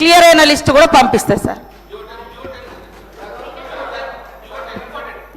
Clear అయిన list కూడా పంపిస్తాయి sir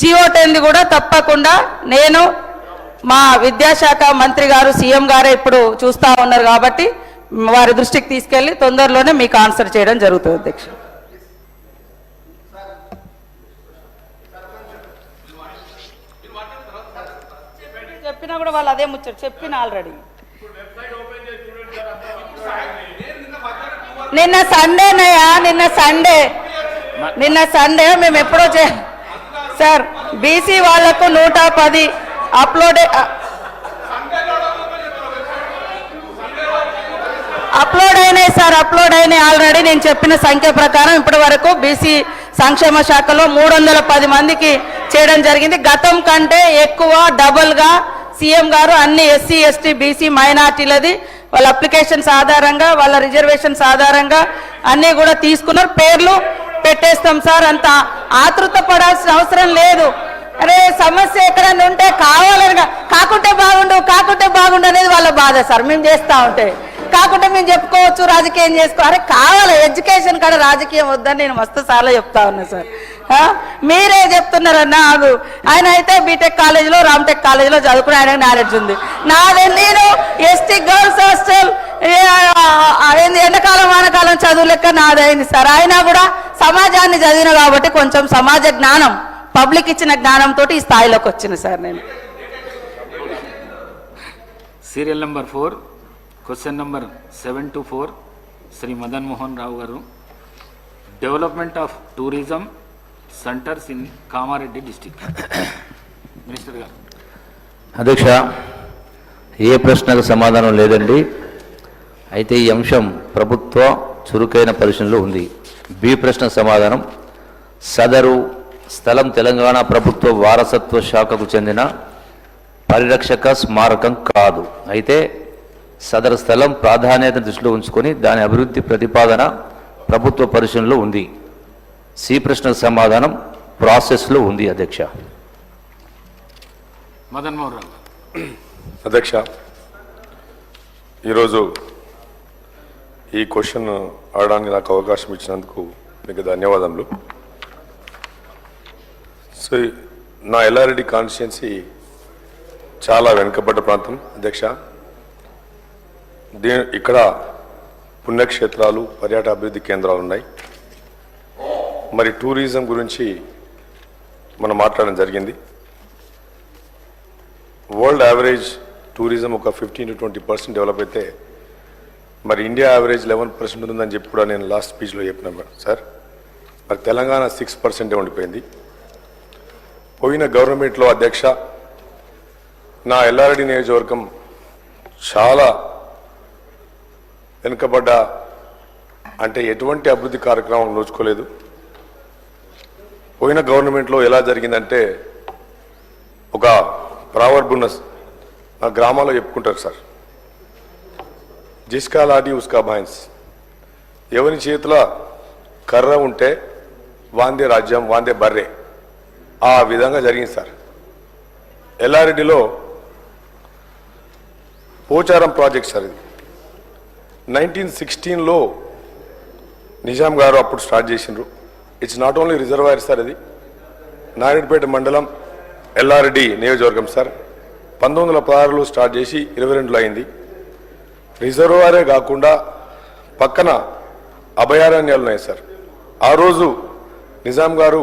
Jio టెన్ది కూడా తప్పకుండా నేను మా విద్యాశాఖ మంత్రి గారు సీఎం గారే ఇప్పుడు చూస్తా ఉన్నారు కాబట్టి వారి దృష్టికి తీసుకెళ్ళి తొందరలోనే మీకు ఆన్సర్ చేయడం జరుగుతుంది అధ్యక్ష. చెప్పినా కూడా వాళ్ళు అదే ముచ్చారు చెప్పిన ఆల్రెడీ నిన్న సండేనయ్యా నిన్న సండే నిన్న సండే మేము ఎప్పుడో చే సార్ బీసీ వాళ్ళకు నూట పది అప్లోడ్ అప్లోడ్ అయినాయి సార్ అప్లోడ్ అయినాయి ఆల్రెడీ. నేను చెప్పిన సంఖ్య ప్రకారం ఇప్పటి వరకు బీసీ సంక్షేమ శాఖలో మూడు వందల పది మందికి చేయడం జరిగింది. గతం కంటే ఎక్కువ డబుల్గా సీఎం గారు అన్ని ఎస్సీ ఎస్టీ బీసీ మైనార్టీలది వాళ్ళ అప్లికేషన్స్ ఆధారంగా వాళ్ళ రిజర్వేషన్స్ ఆధారంగా అన్నీ కూడా తీసుకున్నారు. పేర్లు పెట్టేస్తాం సార్. అంత ఆతృత పడాల్సిన అవసరం లేదు. అరే సమస్య ఎక్కడన్నా ఉంటే కావాలని కాకుంటే బాగుండు కాకుంటే బాగుండు అనేది వాళ్ళ బాధ సార్. మేము చేస్తూ ఉంటే. కాకుంటే మేము చెప్పుకోవచ్చు రాజకీయం చేసుకో అరే కావాలి. ఎడ్యుకేషన్ కాడ రాజకీయం వద్దని నేను మస్తు సార్లు చెప్తా ఉన్నా సార్. మీరే చెప్తున్నారన్న ఆగు. ఆయన అయితే బీటెక్ కాలేజీలో రామ్టెక్ కాలేజీలో చదువుకుని ఆయనకు నాలెడ్జ్ ఉంది. నాదే నేను ఎస్టీ గర్ల్స్ హాస్టల్ ఏంది ఎండాకాలం వానకాలం చదువు లెక్క నాదైంది సార్. అయినా కూడా సమాజాన్ని చదివిన కాబట్టి కొంచెం సమాజ జ్ఞానం పబ్లిక్ ఇచ్చిన జ్ఞానంతో ఈ స్థాయిలోకి వచ్చిన సార్ నేను. Serial number four question number seven two four Shri Madan Mohan Rao garu. Development of tourism centres in Kamareddy district. Minister garu. అధ్యక్ష ఏ ప్రశ్నకు సమాధానం లేదండి. అయితే ఈ అంశం ప్రభుత్వ చురుకైన పరిశీలనలో ఉంది. బి ప్రశ్న సమాధానం. సదరు స్థలం తెలంగాణ ప్రభుత్వ వారసత్వ శాఖకు చెందిన పరిరక్షక స్మారకం కాదు. అయితే సదరు స్థలం ప్రాధాన్యత దృష్టిలో ఉంచుకొని దాని అభివృద్ధి ప్రతిపాదన ప్రభుత్వ పరిశీలనలో ఉంది. సి ప్రశ్నకు సమాధానం ప్రాసెస్లో ఉంది అధ్యక్ష. మదన్ మోహన్ అధ్యక్ష ఈరోజు ఈ క్వశ్చన్ అడగడానికి నాకు అవకాశం ఇచ్చినందుకు మీకు ధన్యవాదములు. సో నా ఎల్లారెడ్డి కాన్స్టిట్యున్సీ చాలా వెనుకబడ్డ ప్రాంతం అధ్యక్ష. దీ ఇక్కడ పుణ్యక్షేత్రాలు పర్యాటక అభివృద్ధి కేంద్రాలు ఉన్నాయి. మరి టూరిజం గురించి మనం మాట్లాడడం జరిగింది. వరల్డ్ యావరేజ్ టూరిజం ఒక fifteen to twenty percent develop అయితే మరి ఇండియా యావరేజ్ లెవెన్ పర్సెంట్ ఉందని చెప్పి కూడా నేను లాస్ట్ స్పీచ్లో చెప్పిన సార్ మరి తెలంగాణ సిక్స్ పర్సెంటే ఉండిపోయింది. పోయిన గవర్నమెంట్లో అధ్యక్ష నా ఎల్ఆర్డి నియోజకవర్గం చాలా వెనుకబడ్డ. అంటే ఎటువంటి అభివృద్ధి కార్యక్రమం నోచుకోలేదు. పోయిన గవర్నమెంట్లో ఎలా జరిగిందంటే ఒక ప్రావర్బున్న మా గ్రామాల్లో చెప్పుకుంటారు సార్. జిస్కా లాడి ఉస్కా బాయిన్స్. ఎవరి చేతిలో కర్ర ఉంటే వాందే రాజ్యం వాందే బర్రె. ఆ విధంగా జరిగింది సార్. ఎల్లారెడ్డిలో పోచారం ప్రాజెక్ట్ సార్ ఇది. నైన్టీన్ సిక్స్టీన్లో నిజాం గారు అప్పుడు స్టార్ట్ చేసిండ్రు. It's not only reservoir sir ఇది. నారాయణపేట మండలం ఎల్ఆర్డి నియోజకవర్గం సార్ పంతొమ్మిది వందల పదహారులో స్టార్ట్ చేసి ఇరవై రెండులో అయింది. రిజర్వాయరే కాకుండా పక్కన అభయారణ్యాలు ఉన్నాయి సార్ ఆ రోజు నిజాం గారు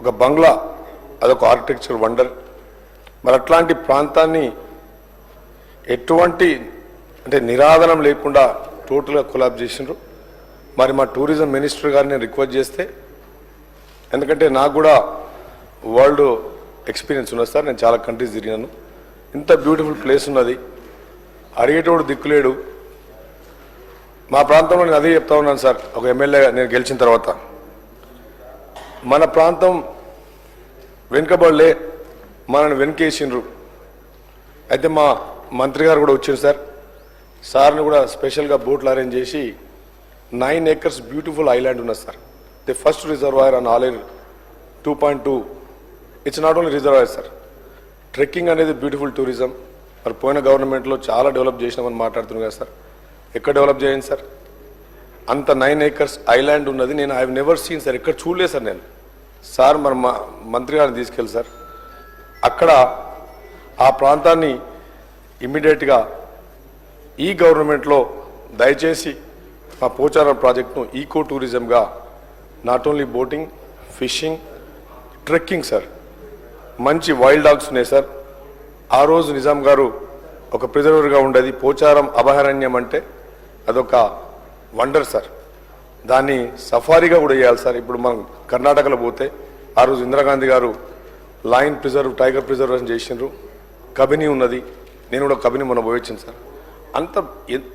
ఒక బంగ్లా అదొక ఆర్కిటెక్చర్ వండర్ మరి అట్లాంటి ప్రాంతాన్ని ఎటువంటి అంటే నిరాదనం లేకుండా టోటల్గా కొలాబ్ చేసిండ్రు. మరి మా టూరిజం మినిస్టర్ గారిని రిక్వెస్ట్ చేస్తే ఎందుకంటే నాకు కూడా వరల్డ్ ఎక్స్పీరియన్స్ ఉన్నది సార్. నేను చాలా కంట్రీస్ తిరిగినాను ఇంత బ్యూటిఫుల్ ప్లేస్ ఉన్నది. అడిగేటోడు దిక్కులేడు. మా ప్రాంతంలో నేను అదే చెప్తా ఉన్నాను సార్. ఒక ఎమ్మెల్యేగా నేను గెలిచిన తర్వాత. మన ప్రాంతం వెనుకబడలే. మనల్ని వెనుకేసిండ్రు. అయితే మా మంత్రి గారు కూడా వచ్చారు సార్. సార్ని కూడా స్పెషల్గా బోట్లు అరేంజ్ చేసి నైన్ ఏకర్స్ బ్యూటిఫుల్ ఐలాండ్ ఉన్నది sir. The first reservoir on all two point two. It's not only reservoir sir trekking అనేది బ్యూటిఫుల్ టూరిజం మరి పోయిన గవర్నమెంట్లో చాలా డెవలప్ చేసినామని మాట్లాడుతున్నాం కదా సార్ ఎక్కడ డెవలప్ చేయండి సార్ అంత నైన్ ఏకర్స్ ఐలాండ్ ఉన్నది. నేను ఐ నెవర్ సీన్ సార్ ఎక్కడ చూడలేదు సార్ నేను. సార్ మన మా మంత్రి గారిని తీసుకెళ్ళి సార్ అక్కడ ఆ ప్రాంతాన్ని ఇమ్మీడియట్గా ఈ గవర్నమెంట్లో దయచేసి మా పోచారం ప్రాజెక్ట్ను eco టూరిజంగా not only boating fishing trekking sir. మంచి వైల్డ్ డాగ్స్ ఉన్నాయి సార్. ఆ రోజు నిజాం గారు ఒక ప్రిజర్వర్గా ఉండేది. పోచారం అభయారణ్యం అంటే అదొక వండర్ సార్. దాన్ని సఫారీగా కూడా చేయాలి సార్. ఇప్పుడు మనం కర్ణాటకలో పోతే ఆ రోజు ఇందిరాగాంధీ గారు లైన్ ప్రిజర్వ్ టైగర్ ప్రిజర్వేషన్ చేసినారు కబిని ఉన్నది. నేను కూడా కబిని మొన్న పోయొచ్చింది సార్. అంత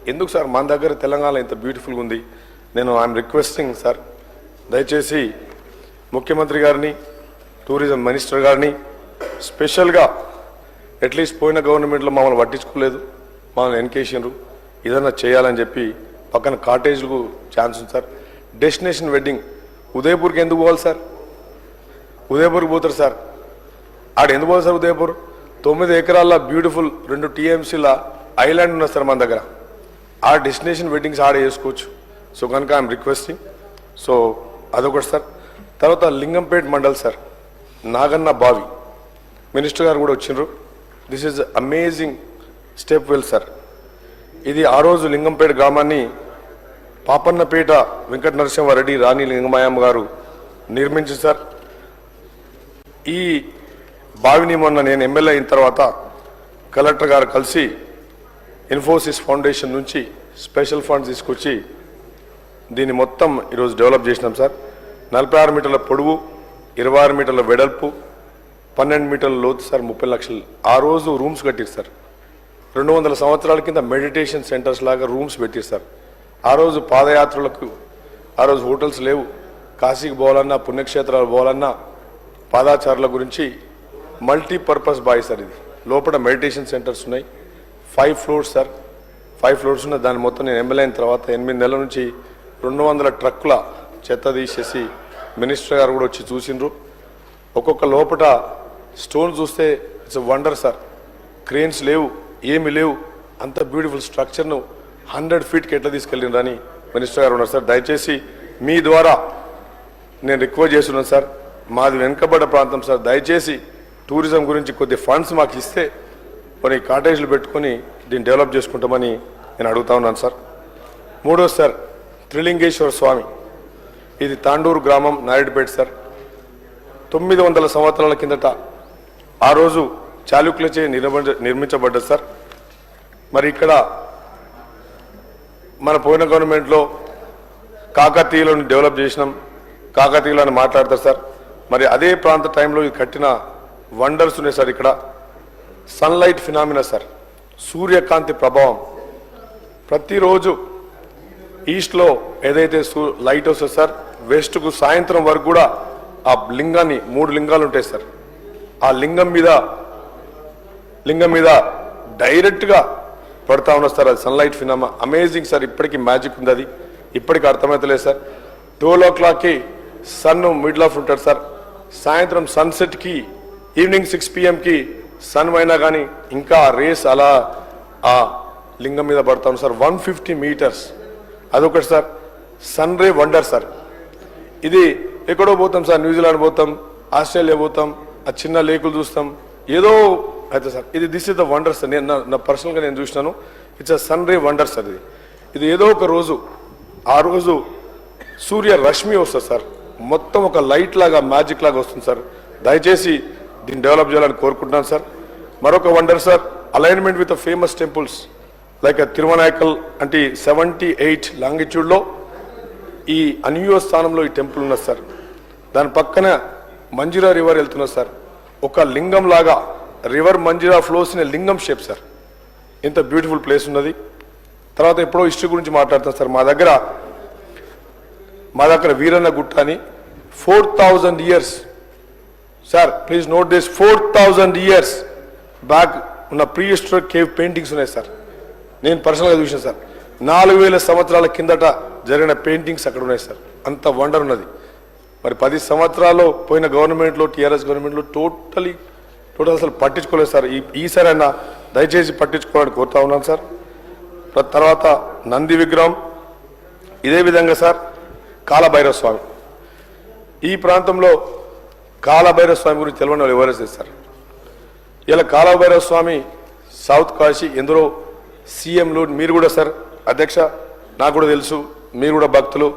ఎందుకు సార్? మన దగ్గర తెలంగాణ ఇంత బ్యూటిఫుల్గా ఉంది. నేను ఐఎమ్ రిక్వెస్టింగ్ సార్. దయచేసి ముఖ్యమంత్రి గారిని టూరిజం మినిస్టర్ గారిని స్పెషల్గా అట్లీస్ట్ పోయిన గవర్నమెంట్లో మమ్మల్ని పట్టించుకోలేదు మమ్మల్ని ఎన్కేషన్రు ఏదన్నా చేయాలని చెప్పి పక్కన కాటేజ్లకు ఛాన్స్ ఉంది సార్. డెస్టినేషన్ వెడ్డింగ్ ఉదయపూర్కి ఎందుకు పోవాలి సార్? ఉదయపూర్కి పోతారు సార్. ఆడ ఎందుకు పోవాలి సార్ ఉదయపూర్? తొమ్మిది ఎకరాల బ్యూటిఫుల్ రెండు టీఎంసీల ఐలాండ్ ఉన్నది సార్ మన దగ్గర. ఆ డెస్టినేషన్ వెడ్డింగ్స్ ఆడ చేసుకోవచ్చు. సో కనుక ఐఎమ్ రిక్వెస్టింగ్. సో అదొకటి సార్. తర్వాత లింగంపేట్ మండల్ సార్. నాగన్న బావి. మినిస్టర్ గారు కూడా వచ్చిండ్రు. This is amazing step well sir ఇది ఆ రోజు లింగంపేట గ్రామాన్ని పాపన్నపేట వెంకట నరసింహారెడ్డి రాణి లింగమాయమ్మ గారు నిర్మించారు సార్. ఈ బావిని మొన్న నేను ఎమ్మెల్యే అయిన తర్వాత కలెక్టర్ గారు కలిసి ఇన్ఫోసిస్ ఫౌండేషన్ నుంచి స్పెషల్ ఫండ్స్ తీసుకొచ్చి దీన్ని మొత్తం ఈరోజు డెవలప్ చేసినాం సార్. నలభై ఆరు మీటర్ల పొడవు ఇరవై ఆరు మీటర్ల వెడల్పు పన్నెండు మీటర్ల లోతు సార్ ముప్పై లక్షలు. ఆ రోజు రూమ్స్ కట్టిరు సార్. రెండు వందల సంవత్సరాల కింద మెడిటేషన్ సెంటర్స్ లాగా రూమ్స్ పెట్టిరు సార్. ఆ రోజు పాదయాత్రలకు ఆ రోజు హోటల్స్ లేవు. కాశీకి పోవాలన్నా పుణ్యక్షేత్రాలు పోవాలన్నా పాదాచారుల గురించి మల్టీపర్పస్ బాయ్ సార్ ఇది. లోపల మెడిటేషన్ సెంటర్స్ ఉన్నాయి. Five floors sir. Five floors ఉన్న దాని మొత్తం నేను ఎమ్మెల్యే అయిన తర్వాత ఎనిమిది నెలల నుంచి రెండు వందల ట్రక్కుల చెత్త తీసేసి మినిస్టర్ గారు కూడా వచ్చి చూసిండ్రు. ఒక్కొక్క లోపట స్టోన్ చూస్తే ఇట్స్ వండర్ సార్. క్రేన్స్ లేవు ఏమి లేవు. అంత బ్యూటిఫుల్ స్ట్రక్చర్ను హండ్రెడ్ ఫీట్కి ఎట్లా తీసుకెళ్ళిండ్రని మినిస్టర్ గారు ఉన్నారు సార్. దయచేసి మీ ద్వారా నేను రిక్వెస్ట్ చేస్తున్నాను సార్. మాది వెనుకబడ్డ ప్రాంతం సార్. దయచేసి టూరిజం గురించి కొద్ది ఫండ్స్ మాకు ఇస్తే కొన్ని కాటేజ్లు పెట్టుకొని దీన్ని డెవలప్ చేసుకుంటామని నేను అడుగుతా ఉన్నాను సార్. మూడో సార్. త్రిలింగేశ్వర స్వామి. ఇది తాండూరు గ్రామం నాయుడుపేట సార్. తొమ్మిది వందల సంవత్సరాల కిందట ఆ రోజు చాళుక్యులచే నిర్మించ నిర్మించబడ్డది సార్. మరి ఇక్కడ మన పోయిన గవర్నమెంట్లో కాకతీయులను డెవలప్ చేసినాం కాకతీయులను మాట్లాడతారు సార్. మరి అదే ప్రాంత టైంలో ఇది కట్టిన వండర్స్ ఉన్నాయి సార్ ఇక్కడ. Sunlight phenomena sir. సూర్యకాంతి ప్రభావం. ప్రతిరోజు ఈస్ట్లో ఏదైతే సూ- లైట్ వస్తుంది సార్ వెస్ట్కు సాయంత్రం వరకు కూడా ఆ లింగాన్ని మూడు లింగాలు ఉంటాయి సార్. ఆ లింగం మీద లింగం మీద డైరెక్ట్గా పడతా ఉన్నారు సార్ అది సన్లైట్ ఫినామా అమేజింగ్ సార్ ఇప్పటికీ మ్యాజిక్ ఉంది అది. ఇప్పటికీ అర్థమవుతలేదు సార్. ట్వెల్వ్ ఓ క్లాక్కి సన్ మిడిల్ ఆఫ్ ఉంటాడు సార్. సాయంత్రం సన్సెట్కి ఈవినింగ్ సిక్స్ పిఎంకి సన్ అయినా కానీ ఇంకా రేస్ అలా ఆ లింగం మీద పడతాం సార్. వన్ ఫిఫ్టీ మీటర్స్ అదొకటి sir. Sun ray wonder sir. ఇది ఎక్కడో పోతాం సార్ న్యూజిలాండ్ పోతాం ఆస్ట్రేలియా పోతాం ఆ చిన్న లేకులు చూస్తాం. ఏదో అయితే సార్ ఇది this is the wonder sir. నేను నా- పర్సనల్గా నేను చూసినాను. It's a sun ray wonder sir ఇది. ఇది ఏదో ఒక రోజు ఆ రోజు సూర్య రశ్మి వస్తుంది సార్. మొత్తం ఒక లైట్ లాగా మ్యాజిక్ లాగా వస్తుంది సార్. దయచేసి దీన్ని డెవలప్ చేయాలని కోరుకుంటున్నాను సార్. మరొక wonder sir alignment with famous temples like Thiruvanaikal అంటే సెవెంటీ ఎయిట్ లాంగిట్యూడ్లో ఈ అన్యూయ స్థానంలో ఈ టెంపుల్ ఉన్నది సార్. దాని పక్కన మంజిరా రివర్ వెళ్తున్నది సార్. ఒక లింగం లాగా రివర్ మంజిరా ఫ్లోస్ అనే లింగం షేప్ సార్. ఇంత బ్యూటిఫుల్ ప్లేస్ ఉన్నది. తర్వాత ఎప్పుడో హిస్టరీ గురించి మాట్లాడతాం సార్. మా దగ్గర మా దగ్గర వీరన్న గుట్ట అని four thousand years sir please note this four thousand years back ఉన్న ప్రీ హిస్టరిక్ కేవ్ పెయింటింగ్స్ ఉన్నాయి సార్. నేను పర్సనల్గా చూసాను సార్. నాలుగు వేల సంవత్సరాల కిందట జరిగిన పెయింటింగ్స్ అక్కడ ఉన్నాయి సార్. అంత వండర్ ఉన్నది. మరి పది సంవత్సరాలు పోయిన గవర్నమెంట్లో టీఆర్ఎస్ గవర్నమెంట్లో టోటలీ టోటల్ అసలు పట్టించుకోలేదు సార్. ఈ ఈసారి అయినా దయచేసి పట్టించుకోవాలని కోరుతా ఉన్నాను సార్. తర్వాత నంది విగ్రహం. ఇదే విధంగా సార్ కాలభైరవ స్వామి ఈ ప్రాంతంలో కాలభైరవ స్వామి గురించి తెలియని వాళ్ళు ఎవరు సార్. ఇలా కాలభైరవ స్వామి సౌత్ కాశీ ఎందరో సీఎంలు మీరు కూడా సార్ అధ్యక్ష నాకు కూడా తెలుసు మీరు కూడా భక్తులు.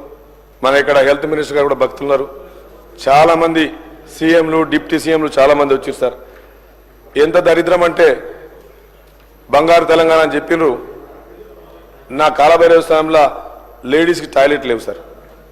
మన ఇక్కడ హెల్త్ మినిస్టర్ గారు కూడా భక్తులు ఉన్నారు. చాలామంది సీఎంలు డిప్యూటీ సీఎంలు చాలామంది వచ్చారు సార్. ఎంత దరిద్రం అంటే బంగారు తెలంగాణ అని చెప్పినారు నా కాలభైరవ స్థానంలో లేడీస్కి టాయిలెట్ లేవు సార్.